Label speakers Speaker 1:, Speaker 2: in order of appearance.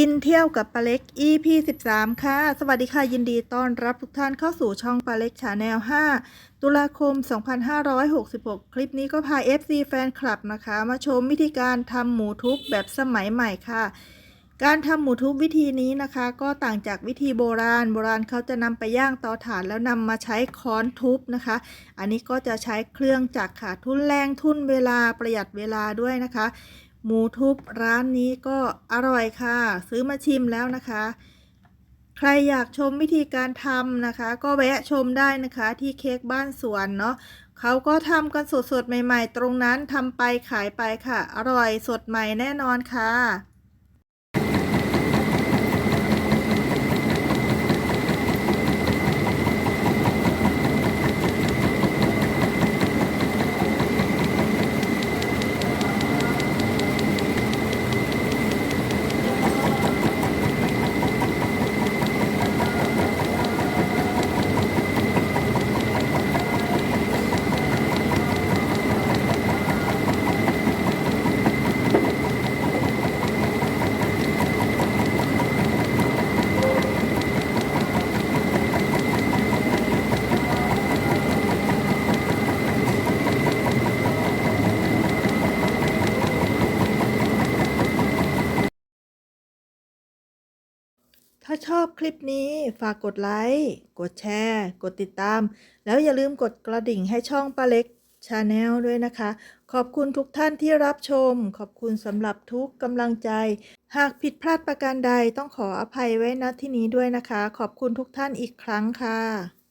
Speaker 1: กินเที่ยวกับปลาเล็ก EP 13 ค่ะ สวัสดีค่ะ ยินดีต้อนรับทุกท่านเข้าสู่ช่องปลาเล็กชาแนล 5 ตุลาคม 2566 คลิปนี้ก็พา FC แฟนคลับนะคะ มาชมวิธีการทำหมูทุบแบบสมัยใหม่ค่ะ การทำหมูทุบวิธีนี้นะคะ ก็ต่างจากวิธีโบราณ โบราณเขาจะนำไปย่างเตาถ่านแล้วนำมาใช้ค้อนทุบนะคะ อันนี้ก็จะใช้เครื่องจักรค่ะทุนแรงทุนเวลาประหยัดเวลาด้วยนะคะ หมูทุบร้านนี้ก็อร่อยค่ะ ซื้อมาชิมแล้วนะคะ ใครอยากชมวิธีการทำนะคะ ก็แวะชมได้นะคะที่เค้กบ้านสวนเนาะเขาก็ทำกันสดๆใหม่ ๆ ตรงนั้นทำไปขายไปค่ะ อร่อยสดใหม่แน่นอนค่ะ ถ้าชอบคลิปนี้ฝากกดไลค์ กดแชร์ กดติดตาม แล้วอย่าลืมกดกระดิ่งให้ช่องป้าเล็กชาแนลด้วยนะคะ ขอบคุณทุกท่านที่รับชม ขอบคุณสำหรับทุกกำลังใจ หากผิดพลาดประการใดต้องขออภัยไว้ณที่นี้ด้วยนะคะ ขอบคุณทุกท่านอีกครั้งค่ะ